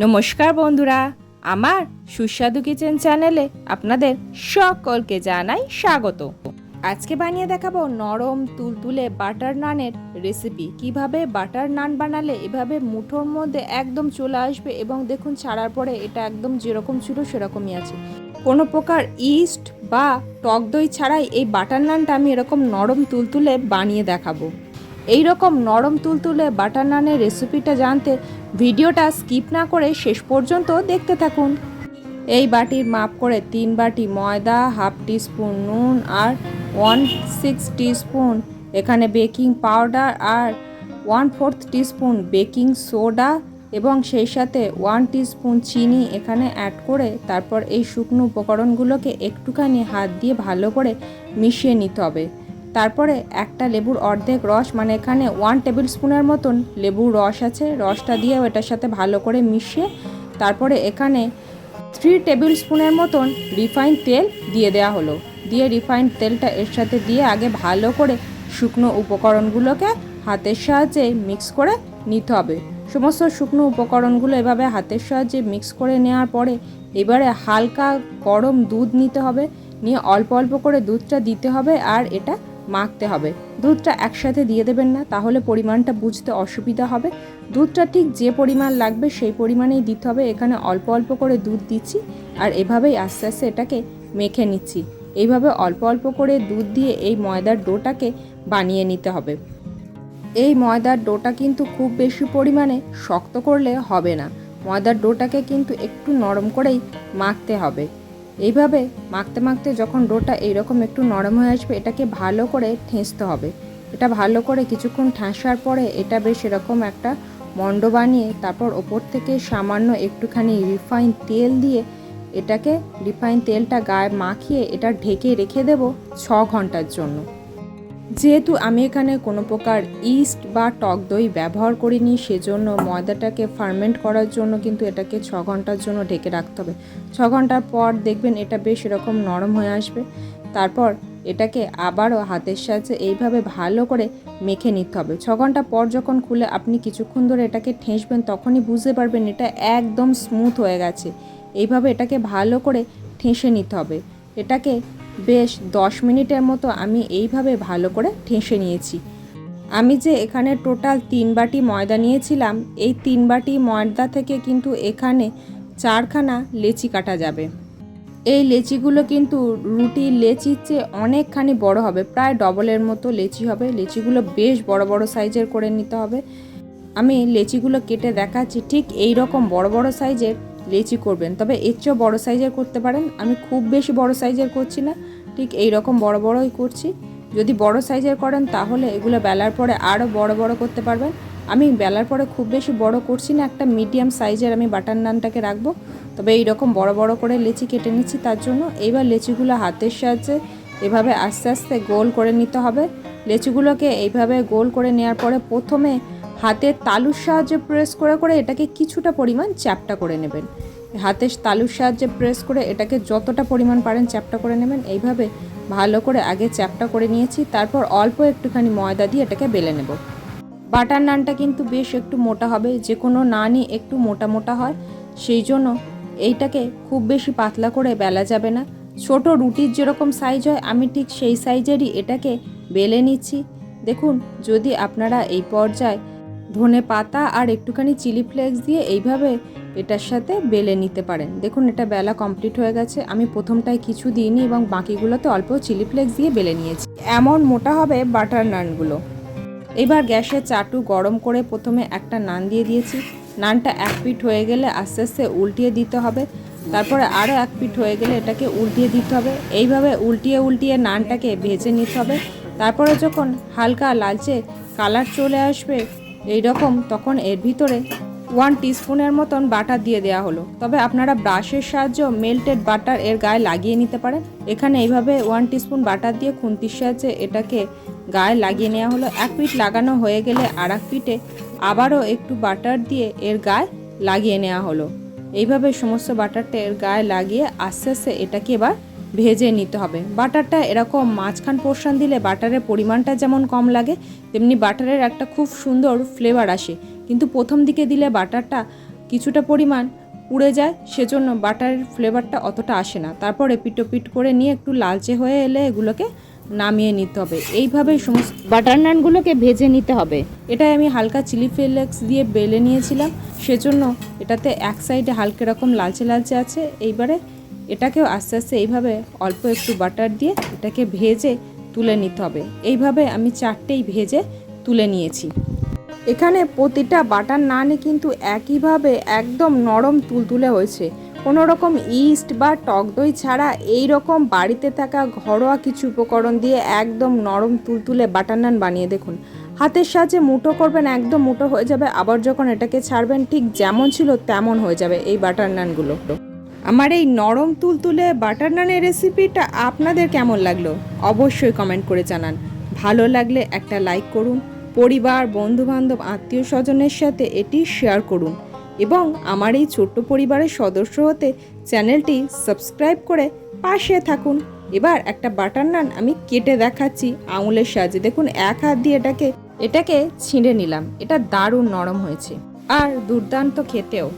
নমস্কার বন্ধুরা, আমার সুস্বাদু কিচেন চ্যানেলে আপনাদের সকলকে জানাই স্বাগত। আজকে বানিয়ে দেখাবো নরম তুলতুলে বাটার নানের রেসিপি কীভাবে বাটার নান বানালে এভাবে মুঠোর মধ্যে একদম চলে আসবে এবং দেখুন ছাড়ার পরে এটা একদম যেরকম ছিল সেরকমই আছে। কোনো প্রকার ইস্ট বা টক দই ছাড়াই এই বাটার নানটা আমি এরকম নরম তুলতুলে বানিয়ে দেখাবো। এই রকম নরম তুলতুলে বাটার নানের রেসিপিটা জানতে ভিডিওটা স্কিপ না করে শেষ পর্যন্ত দেখতে থাকুন। এই বাটির মাপ করে তিন বাটি ময়দা, হাফ টিস্পুন নুন আর ওয়ান সিক্স টিস্পুন। এখানে বেকিং পাউডার আর one fourth teaspoon baking soda এবং সেই সাথে ওয়ান টিস্পুন চিনি এখানে অ্যাড করে তারপর এই শুকনো উপকরণগুলোকে একটুখানি হাত দিয়ে ভালো করে মিশিয়ে নিতে হবে। তারপরে একটা লেবুর অর্ধেক রস মানে এখানে ওয়ান টেবিল স্পুনের মতন লেবুর রস আছে। রসটা দিয়ে এটার সাথে ভালো করে মিশিয়ে তারপরে এখানে থ্রি টেবিল স্পুনের মতন রিফাইন তেল দিয়ে দেওয়া হলো। দিয়ে রিফাইন তেলটা এর সাথে দিয়ে আগে ভালো করে শুকনো উপকরণগুলোকে হাতের সাহায্যে মিক্স করে নিতে হবে। সমস্ত শুকনো উপকরণগুলো এভাবে হাতের সাহায্যে মিক্স করে নেওয়ার পরে এবারে হালকা গরম দুধ নিতে হবে। নিয়ে অল্প অল্প করে দুধটা দিতে হবে আর এটা মাখতে হবে। দুধটা একসাথে দিয়ে দেবেন না, তাহলে পরিমাণটা বুঝতে অসুবিধা হবে। দুধটা ঠিক যে পরিমাণ লাগবে সেই পরিমাণেই দিতে হবে। এখানে অল্প অল্প করে দুধ দিচ্ছি আর এভাবেই আস্তে আস্তে এটাকে মেখে নিচ্ছি। এইভাবে অল্প অল্প করে দুধ দিয়ে এই ময়দার ডোটাকে বানিয়ে নিতে হবে। এই ময়দার ডোটা কিন্তু খুব বেশি পরিমাণে শক্ত করলে হবে না। ময়দার ডোটাকে কিন্তু একটু নরম করেই মাখতে হবে। এইভাবে মাখতে মাখতে যখন ডোটা এইরকম একটু নরম হয়ে আসবে, এটাকে ভালো করে ঠেসতে হবে। এটা ভালো করে কিছুক্ষণ ঠাঁসার পরে এটা বেশ এরকম একটা মণ্ড বানিয়ে তারপর ওপর থেকে সামান্য একটুখানি রিফাইন তেল দিয়ে এটাকে, রিফাইন তেলটা গায়ে মাখিয়ে এটা ঢেকে রেখে দেব ছ ঘণ্টার জন্য। যেহেতু আমি এখানে কোনো প্রকার ইস্ট বা টক দই ব্যবহার করিনি, সেজন্য ময়দাটাকে ফার্মেন্ট করার জন্য কিন্তু এটাকে ছ ঘণ্টার জন্য ঢেকে রাখতে হবে। ছ ঘণ্টার পর দেখবেন এটা বেশ এরকম নরম হয়ে আসবে। তারপর এটাকে আবারও হাতের সাহায্যে এইভাবে ভালো করে মেখে নিতে হবে। ছ ঘণ্টা পর যখন খুলে আপনি কিছুক্ষণ ধরে এটাকে ঠেসবেন, তখনই বুঝতে পারবেন এটা একদম স্মুথ হয়ে গেছে। এইভাবে এটাকে ভালো করে ঠেসে নিতে হবে। এটাকে বেশ দশ মিনিটের মতো আমি এইভাবে ভালো করে ঠেসে নিয়েছি। আমি যে এখানে টোটাল তিন বাটি ময়দা নিয়েছিলাম, এই তিন বাটি ময়দা থেকে কিন্তু এখানে চারখানা লেচি কাটা যাবে। এই লেচিগুলো কিন্তু রুটি লেচির চেয়ে অনেকখানি বড় হবে, প্রায় ডবলের মতো লেচি হবে। লেচিগুলো বেশ বড় বড় সাইজের করে নিতে হবে। আমি লেচিগুলো কেটে দেখাচ্ছি, ঠিক এই রকম বড় বড় সাইজের লেচি করবেন। তবে এর চেয়েও বড়ো সাইজের করতে পারেন। আমি খুব বেশি বড় সাইজের করছি না। ঠিক এই রকম বড় বড়ই করছি। যদি বড় সাইজের করেন, তাহলে এগুলো বেলার পরে আরও বড় বড় করতে পারবেন। আমি বেলার পরে খুব বেশি বড় করছি না। একটা মিডিয়াম সাইজের আমি বাটার নানটাকে রাখব। তবে এই রকম বড় বড় করে লেচি কেটে নিচ্ছি তার জন্য। এইবার লেচিগুলো হাতের সাহায্যে এভাবে আস্তে আস্তে গোল করে নিতে হবে। লেচিগুলোকে এইভাবে গোল করে নেওয়ার পরে প্রথমে হাতের তালুর সাহায্যে প্রেস করে করে এটাকে কিছুটা পরিমাণ চ্যাপটা করে নেবেন। হাতের তালুর সাহায্যে প্রেস করে এটাকে যতটা পরিমাণ পারেন চ্যাপটা করে নেবেন। এইভাবে ভালো করে আগে চ্যাপটা করে নিয়েছি, তারপর অল্প একটুখানি ময়দা দিয়ে এটাকে বেলে নেব। বাটার নানটা কিন্তু বেশ একটু মোটা হবে যে কোনো নানই একটু মোটা মোটা হয়, সেই জন্য এইটাকে খুব বেশি পাতলা করে বেলা যাবে না। ছোট রুটির যেরকম সাইজ হয়, আমি ঠিক সেই সাইজেরই এটাকে বেলে নিচ্ছি। দেখুন, যদি আপনারা এই পর্যায়ে ধনে পাতা আর একটুখানি চিলি ফ্লেক্স দিয়ে এইভাবে এটার সাথে বেলে নিতে পারেন। দেখুন, এটা বেলা কমপ্লিট হয়ে গেছে। আমি প্রথমটায় কিছু দিইনি এবং বাকিগুলোতে অল্প চিলি ফ্লেক্স দিয়ে বেলে নিয়েছি। এমন মোটা হবে বাটার নানগুলো এবার গ্যাসে চাটু গরম করে প্রথমে একটা নান দিয়ে দিয়েছি। নানটা এক পিঠ হয়ে গেলে আস্তে আস্তে উল্টিয়ে দিতে হবে। তারপরে আরও এক পিঠ হয়ে গেলে এটাকে উল্টিয়ে দিতে হবে। এইভাবে উল্টিয়ে উল্টিয়ে নানটাকে ভেজে নিতে হবে। তারপরে যখন হালকা লালচে কালার চলে আসবে এই রকম তখন এর ভিতরে ওয়ান টিস্পুনের মতন বাটার দিয়ে দেওয়া হলো। তবে আপনারা ব্রাশের সাহায্য মেল্টেড বাটার এর গায়ে লাগিয়ে নিতে পারেন। এখানে এইভাবে ওয়ান টিস্পুন বাটার দিয়ে খুন্তির সাহায্যে এটাকে গায়ে লাগিয়ে নেওয়া হলো। এক পিঠ লাগানো হয়ে গেলে আর এক পিঠে আবারও একটু বাটার দিয়ে এর গায়ে লাগিয়ে নেওয়া হলো। এইভাবে সমস্ত বাটারটা এর গায়ে লাগিয়ে আস্তে আস্তে এটাকে এবার ভেজে নিতে হবে। বাটারটা এরকম মাঝখান পোর্শন দিলে বাটারের পরিমাণটা যেমন কম লাগে, তেমনি বাটারের একটা খুব সুন্দর ফ্লেভার আসে। কিন্তু প্রথম দিকে দিলে বাটারটা কিছুটা পরিমাণ পুড়ে যায়, সেজন্য বাটারের ফ্লেভারটা অতটা আসে না। তারপরে পিটো পিট করে নিয়ে একটু লালচে হয়ে এলে এগুলোকে নামিয়ে নিতে হবে। এইভাবেই সমস্ত বাটার নানগুলোকে ভেজে নিতে হবে। এটাই আমি হালকা চিলি ফ্লেক্স দিয়ে বেলে নিয়েছিলাম, সেজন্য এটাতে এক সাইডে হালকা রকম লালচে লালচে আছে। এইবারে এটাকেও আস্তে আস্তে এইভাবে অল্প একটু বাটার দিয়ে এটাকে ভেজে তুলে নিতে হবে। এইভাবে আমি চারটেই ভেজে তুলে নিয়েছি। এখানে প্রতিটা বাটার নানে কিন্তু একইভাবে একদম নরম তুলতুলে হয়েছে। কোনো রকম ইস্ট বা টক দই ছাড়া এই রকম বাড়িতে থাকা ঘরোয়া কিছু উপকরণ দিয়ে একদম নরম তুলতুলে বাটার নান বানিয়ে দেখুন। হাতের সাহায্যে মুঠো করবেন, একদম মুঠো হয়ে যাবে। আবার যখন এটাকে ছাড়বেন, ঠিক যেমন ছিল তেমন হয়ে যাবে এই বাটার নানগুলো। আমার এই নরম তুলতুলে বাটার নানের রেসিপিটা আপনাদের কেমন লাগল? অবশ্যই কমেন্ট করে জানান। ভালো লাগলে একটা লাইক করুন, পরিবার, বন্ধুবান্ধব আত্মীয় স্বজনের সাথে এটি শেয়ার করুন এবং আমার এই ছোট্ট পরিবারের সদস্য হতে চ্যানেলটি সাবস্ক্রাইব করে পাশে থাকুন। এবার একটা বাটার নান আমি কেটে দেখাচ্ছি আঙুলের সাহায্যে। দেখুন, এক হাত দিয়ে এটাকে এটাকে ছিঁড়ে নিলাম। এটা দারুণ নরম হয়েছে। আর দুর্দান্ত খেতেও।